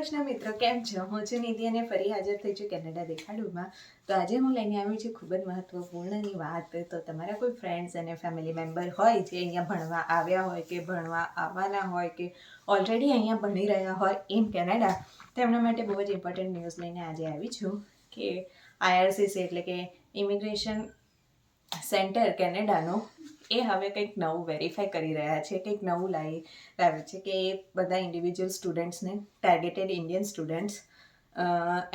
કૃષ્ણ મિત્રો, કેમ છો? હું છું નિધિ અને ફરી હાજર થઈ છું કેનેડા દેખાડુમાં. તો આજે હું લઈને આવી છું ખૂબ જ મહત્વપૂર્ણની વાત. તો તમારા કોઈ ફ્રેન્ડ્સ અને ફેમિલી મેમ્બર હોય જે અહીંયા ભણવા આવ્યા હોય કે ભણવા આવવાના હોય કે ઓલરેડી અહીંયા ભણી રહ્યા હોય ઇન કેનેડા તેમના માટે બહુ જ ઇમ્પોર્ટન્ટ ન્યૂઝ લઈને આજે આવી છું કે આઈઆરસીસી એટલે કે ઇમિગ્રેશન સેન્ટર કેનેડાનું એ હવે કંઈક નવું વેરીફાઈ કરી રહ્યા છે, કંઈક નવું લાવી લાવ્યું છે કે એ બધા ઇન્ડિવિજ્યુઅલ સ્ટુડન્ટ્સને ટાર્ગેટેડ ઇન્ડિયન સ્ટુડન્ટ્સ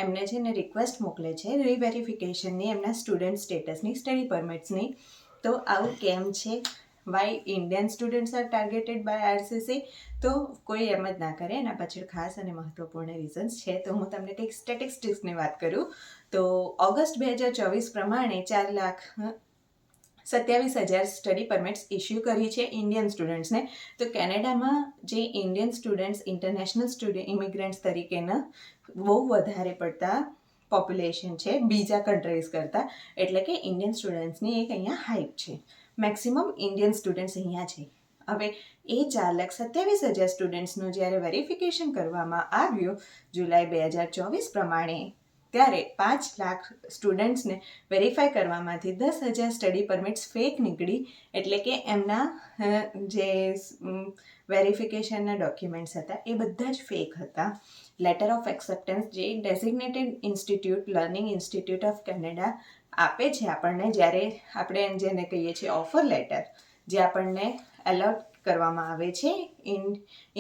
એમને છે ને રિક્વેસ્ટ મોકલે છે રીવેરિફિકેશનની એમના સ્ટુડન્ટ સ્ટેટસની સ્ટડી પરમિટ્સની તો આવું કેમ છે? Why Indian students are targeted by RCC તો કોઈ એમ જ ના કરે, એના પાછળ ખાસ અને મહત્વપૂર્ણ રીઝન્સ છે. તો હું તમને કંઈક સ્ટેટિસ્ટિક્સની વાત કરું. તો ઓગસ્ટ બે હજાર ચોવીસ પ્રમાણે ચાર લાખ સત્યાવીસ હજાર સ્ટડી પરમિટ્સ ઇસ્યુ કરી છે ઇન્ડિયન સ્ટુડન્ટ્સને તો કેનેડામાં જે Indian students international student immigrants તરીકેના બહુ વધારે પડતા પોપ્યુલેશન છે, બીજા કન્ટ્રીઝ કરતાં. એટલે કે ઇન્ડિયન સ્ટુડન્ટ્સની એક અહીંયા હાઇટ છે. મેક્સિમમ ઇન્ડિયન સ્ટુડન્ટ્સ અહીંયા છે. હવે એ ચાર લાખ સત્યાવીસ હજાર સ્ટુડન્ટ્સનું જ્યારે વેરિફિકેશન કરવામાં આવ્યું, જુલાઈ બે હજાર ચોવીસ પ્રમાણે ત્યારે પાંચ લાખ સ્ટુડન્ટ્સને વેરીફાઈ કરવામાંથી દસ હજાર સ્ટડી પરમિટ્સ ફેક નીકળી એટલે કે એમના જે વેરિફિકેશનના ડોક્યુમેન્ટ્સ હતા એ બધા જ ફેક હતા. લેટર ઓફ એક્સેપ્ટન્સ જે designated institute learning institute of Canada આપે છે આપણને જ્યારે આપણે જેને કહીએ છીએ ઓફર લેટર જે આપણને એલર્ટ કરવામાં આવે છે. ઇન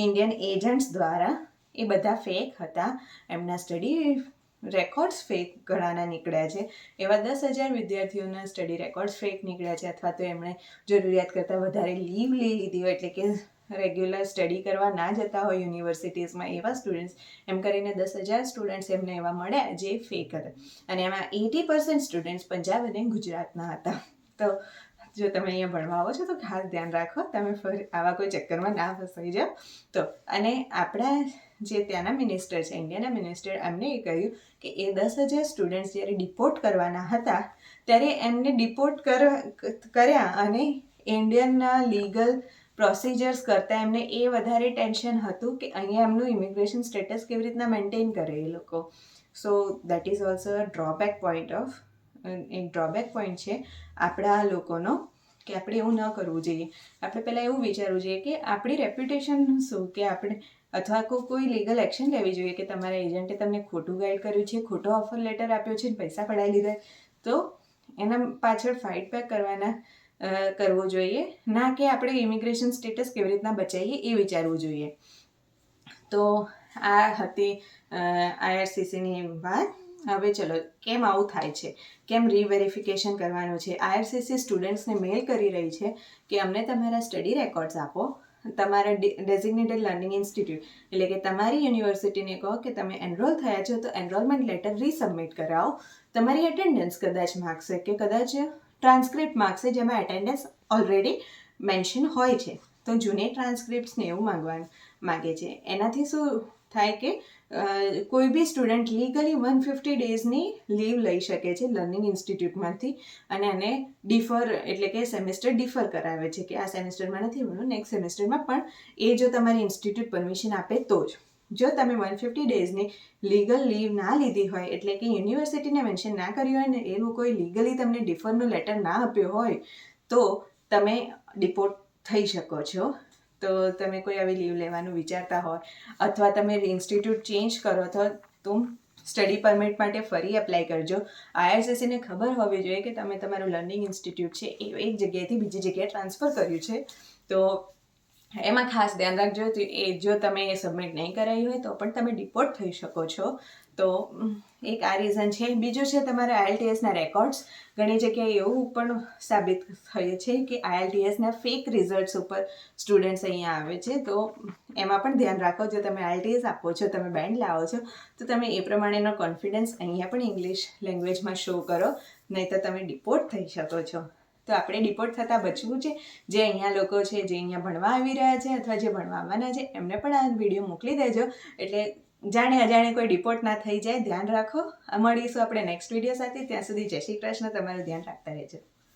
ઇન્ડિયન એજન્ટ્સ દ્વારા એ બધા ફેક હતા. એમના સ્ટડી રેકોર્ડ્સ ફેક ઘણાના નીકળ્યા છે. એવા દસ હજાર વિદ્યાર્થીઓના સ્ટડી રેકોર્ડ્સ ફેક નીકળ્યા છે અથવા તો એમણે જરૂરિયાત કરતાં વધારે લીવ લઈ લીધી હોય, એટલે કે રેગ્યુલર સ્ટડી કરવા ના જતા હોય યુનિવર્સિટીઝમાં એવા સ્ટુડન્ટ્સ એમ કરીને દસ હજાર સ્ટુડન્ટ્સ એમને એવા મળ્યા જે ફેક હતા. અને એમાં એટી પર્સન્ટ સ્ટુડન્ટ્સ પંજાબ અને ગુજરાતના હતા. તો જો તમે અહીંયા ભણવા આવો છો, તો ખાસ ધ્યાન રાખો, તમે ફરી આવા કોઈ ચક્કરમાં ના ફસાઈ જાઓ. તો અને આપણા જે ત્યાંના મિનિસ્ટર છે ઇન્ડિયાના મિનિસ્ટર એમને એ કહ્યું કે એ દસ હજાર સ્ટુડન્ટ્સ જ્યારે ડિપોર્ટ કરવાના હતા, ત્યારે એમને ડિપોર્ટ કર્યા અને ઇન્ડિયનના લીગલ પ્રોસિજર્સ કરતાં એમને એ વધારે ટેન્શન હતું કે અહીંયા એમનું ઇમિગ્રેશન સ્ટેટસ કેવી રીતના મેન્ટેન કરે એ લોકો. So that is also a drawback point of એક ડ્રોબેક પોઈન્ટ છે આપણા લોકોનો કે આપણે એવું ન કરવું જોઈએ. આપણે પહેલાં એવું વિચારવું જોઈએ કે આપણી રેપ્યુટેશન શું? કે આપણે અથવા કોઈ લીગલ એક્શન લેવી જોઈએ કે તમારા એજન્ટે તમને ખોટું ગાઈડ કર્યું છે, ખોટો ઓફર લેટર આપ્યો છે પૈસા પડાવી લીધા તો એના પાછળ ફાઇટ બેક કરવાના કરવો કરવું જોઈએ. ના કે આપણે ઇમિગ્રેશન સ્ટેટસ કેવી રીતના બચાવીએ એ વિચારવું જોઈએ. તો આ હતી આઈઆરસીસીની વાત. હવે ચલો, કેમ આવું થાય છે? કેમ રીવેરિફિકેશન કરવાનું છે? આઈઆરસીસી સ્ટુડન્ટ્સને મેલ કરી રહી છે કે અમને તમારા સ્ટડી રેકોર્ડ્સ આપો. તમારા ડેઝિગ્નેટેડ લર્નિંગ ઇન્સ્ટિટ્યૂટ એટલે કે તમારી યુનિવર્સિટીને કહો કે તમે એનરોલ થયા છો, તો એનરોલમેન્ટ લેટર રીસબમિટ કરાવો. તમારી અટેન્ડન્સ કદાચ માગશે કે કદાચ ટ્રાન્સક્રિપ્ટ માગશે, જેમાં એટેન્ડન્સ ઓલરેડી મેન્શન હોય છે. તો જૂની ટ્રાન્સક્રિપ્ટ્સને એવું માગવાનું માગે છે. એનાથી શું થાય કે કોઈ બી સ્ટુડન્ટ લીગલી વન ફિફ્ટી ડેઝની લીવ લઈ શકે છે લર્નિંગ ઇન્સ્ટિટ્યૂટમાંથી અને એને ડિફર એટલે કે સેમેસ્ટર ડિફર કરાવે છે કે આ સેમેસ્ટરમાં નથી ભણવું નેક્સ્ટ સેમેસ્ટરમાં પણ એ જો તમારી ઇન્સ્ટિટ્યૂટ પરમિશન આપે તો જ. જો તમે વન ફિફ્ટી ડેઝની લીગલ લીવ ના લીધી હોય, એટલે કે યુનિવર્સિટીને મેન્શન ના કર્યું હોય ને એ લોકોએ લીગલી તમને ડિફરનો લેટર ના આપ્યો હોય, તો તમે ડિપોર્ટ થઈ શકો છો. તો તમે કોઈ આવી લીવ લેવાનું વિચારતા હોય અથવા તમે ઇન્સ્ટિટ્યૂટ ચેન્જ કરો તો તો સ્ટડી પરમિટ માટે ફરી એપ્લાય કરજો. આઈઆરસીસીને ખબર હોવી જોઈએ કે તમે તમારું લર્નિંગ ઇન્સ્ટિટ્યૂટ છે એ એક જગ્યાએથી બીજી જગ્યાએ ટ્રાન્સફર કર્યું છે. તો એમાં ખાસ ધ્યાન રાખજો એ જો તમે એ સબમિટ નહીં કરાવી હોય તો પણ તમે ડિપોર્ટ થઈ શકો છો. તો એક આ રીઝન છે. બીજું છે તમારા આઈએલટીએસના રેકોર્ડ્સ ઘણી જગ્યાએ એવું પણ સાબિત થયું છે કે આઈએલટીએસના ફેક રિઝલ્ટ્સ ઉપર સ્ટુડન્ટ્સ અહીંયા આવે છે. તો, એમાં પણ ધ્યાન રાખો, જો તમે આઈએલટીએસ આપો છો, તમે બેન્ડ લાવો છો, તો તમે એ પ્રમાણેનો કોન્ફિડન્સ અહીંયા પણ ઇંગ્લિશ લેંગ્વેજમાં શો કરો નહીં તો તમે ડિપોર્ટ થઈ શકો છો. તો આપણે ડિપોર્ટ થતાં બચવું છે. જે અહીંયા લોકો છે, જે અહીંયા ભણવા આવી રહ્યા છે અથવા જે ભણવા આવવાના છે, એમને પણ આ વીડિયો મોકલી દેજો. એટલે જાણે અજાણે કોઈ ડિપોર્ટ ના થઈ જાય, ધ્યાન રાખો. મળીશું આપણે નેક્સ્ટ વીડિયો સાથે. ત્યાં સુધી જય શ્રી કૃષ્ણ. તમારું ધ્યાન રાખતા રહેજો.